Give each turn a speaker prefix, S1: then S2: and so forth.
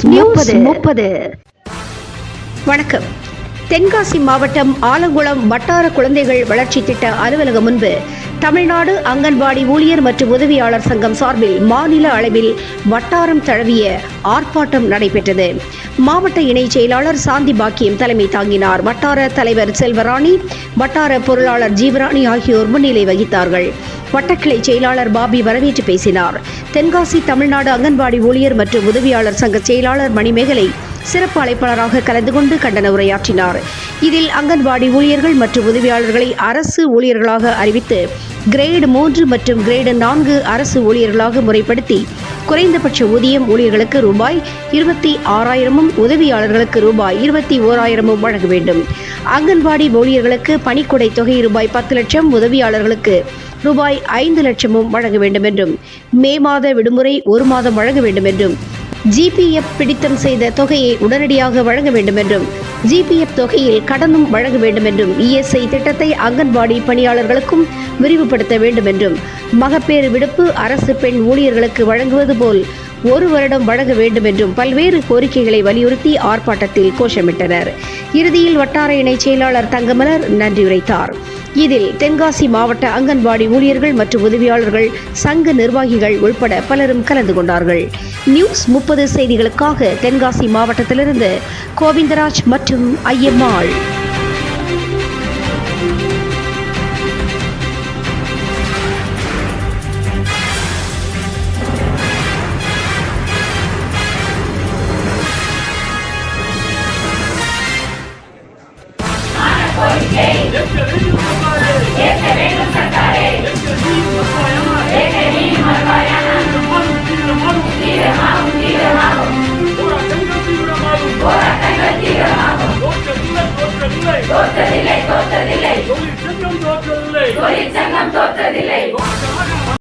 S1: முப்பது. முப்பது. வணக்கம். தென்காசி மாவட்டம் ஆலங்குளம் வட்டார குழந்தைகள் வளர்ச்சி திட்ட அலுவலகம் முன்பு தமிழ்நாடு அங்கன்வாடி ஊழியர் மற்றும் உதவியாளர் சங்கம் சார்பில் மாநில அளவில் வட்டாரம் தழுவிய ஆர்ப்பாட்டம் நடைபெற்றது. மாவட்ட இணைச் செயலாளர் சாந்தி பாக்கியம் தலைமை தாங்கினார். வட்டார தலைவர் செல்வராணி வட்டார பொருளாளர் ஜீவராணி ஆகியோர் முன்னிலை வகித்தார்கள். வட்டக்கிளை செயலாளர் பாபி வரவேற்று பேசினார். தென்காசி தமிழ்நாடு அங்கன்வாடி ஊழியர் மற்றும் உதவியாளர் சங்க செயலாளர் மணிமேகலை சிறப்பு அழைப்பாளராக கலந்து கொண்டு கண்டன உரையாற்றினார். இதில் அங்கன்வாடி ஊழியர்கள் மற்றும் உதவியாளர்களை அரசு ஊழியர்களாக அறிவித்து கிரேடு மூன்று மற்றும் கிரேடு நான்கு அரசு ஊழியர்களாக முறைப்படுத்தி குறைந்தபட்ச ஊதியம் ஊழியர்களுக்கு ரூபாய் இருபத்தி ஆறாயிரமும் உதவியாளர்களுக்கு ரூபாய் இருபத்தி ஓராயிரமும் வழங்க வேண்டும். அங்கன்வாடி ஊழியர்களுக்கு பணிக்கொடை தொகை ரூபாய் பத்து லட்சம் உதவியாளர்களுக்கு ரூபாய் ஐந்து லட்சமும் வழங்க வேண்டும் என்றும் மே மாத விடுமுறை ஒரு மாதம் வழங்க வேண்டும் என்றும் ஜிபிஎஃப் பிடித்தம் செய்த தொகையை உடனடியாக வழங்க வேண்டும் என்றும் ஜிபிஎஃப் தொகையில் கடனும் வழங்க வேண்டும் என்றும் இஎஸ்ஐ திட்டத்தை அங்கன்வாடி பணியாளர்களுக்கும் விரிவுபடுத்த வேண்டும் என்றும் மகப்பேறு விடுப்பு அரசு பெண் ஊழியர்களுக்கு வழங்குவது போல் ஒரு வருடம் வழங்க வேண்டும் என்றும் பல்வேறு கோரிக்கைகளை வலியுறுத்தி ஆர்ப்பாட்டத்தில் கோஷமிட்டனர். இறுதியில் வட்டார இணைச் செயலாளர் தங்கமலர் நன்றியுரைத்தார் இதில் தென்காசி மாவட்ட அங்கன்வாடி ஊழியர்கள் மற்றும் உதவியாளர்கள் சங்க நிர்வாகிகள் உள்பட பலரும் கலந்து கொண்டார்கள். நியூஸ் முப்பது செய்திகளுக்காக தென்காசி மாவட்டத்திலிருந்து கோவிந்தராஜ் மற்றும் ஐயம்மாள்.
S2: தொழிற்சங்கம் தோற்றதில்லை. தொழிற்சங்கம் தோற்றதில்லை.